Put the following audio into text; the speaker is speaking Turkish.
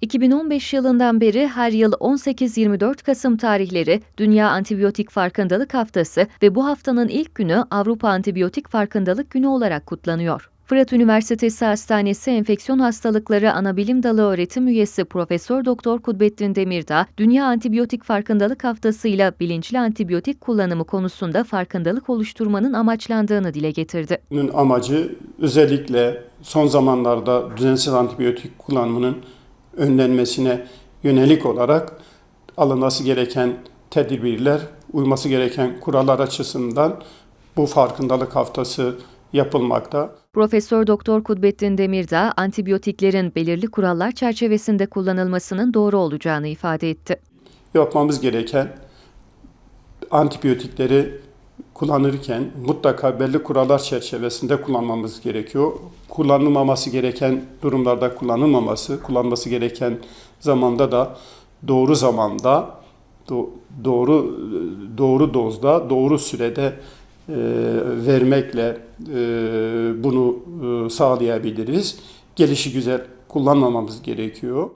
2015 yılından beri her yıl 18-24 Kasım tarihleri Dünya Antibiyotik Farkındalık Haftası ve bu haftanın ilk günü Avrupa Antibiyotik Farkındalık Günü olarak kutlanıyor. Fırat Üniversitesi Hastanesi Enfeksiyon Hastalıkları Anabilim Dalı öğretim üyesi Profesör Doktor Kudbettin Demirdağ, Dünya Antibiyotik Farkındalık Haftası ile bilinçli antibiyotik kullanımı konusunda farkındalık oluşturmanın amaçlandığını dile getirdi. Bunun amacı özellikle son zamanlarda düzensiz antibiyotik kullanımının önlenmesine yönelik olarak alınması gereken tedbirler, uyması gereken kurallar açısından bu farkındalık haftası yapılmakta. Profesör Doktor Kudbettin Demirdağ, antibiyotiklerin belirli kurallar çerçevesinde kullanılmasının doğru olacağını ifade etti. Yapmamız gereken antibiyotikleri kullanırken mutlaka belli kurallar çerçevesinde kullanmamız gerekiyor. Kullanılmaması gereken durumlarda kullanılmaması, kullanması gereken zamanda da doğru zamanda, do- doğru doğru dozda, doğru sürede e, vermekle e, bunu e, sağlayabiliriz. Gelişi güzel kullanmamamız gerekiyor.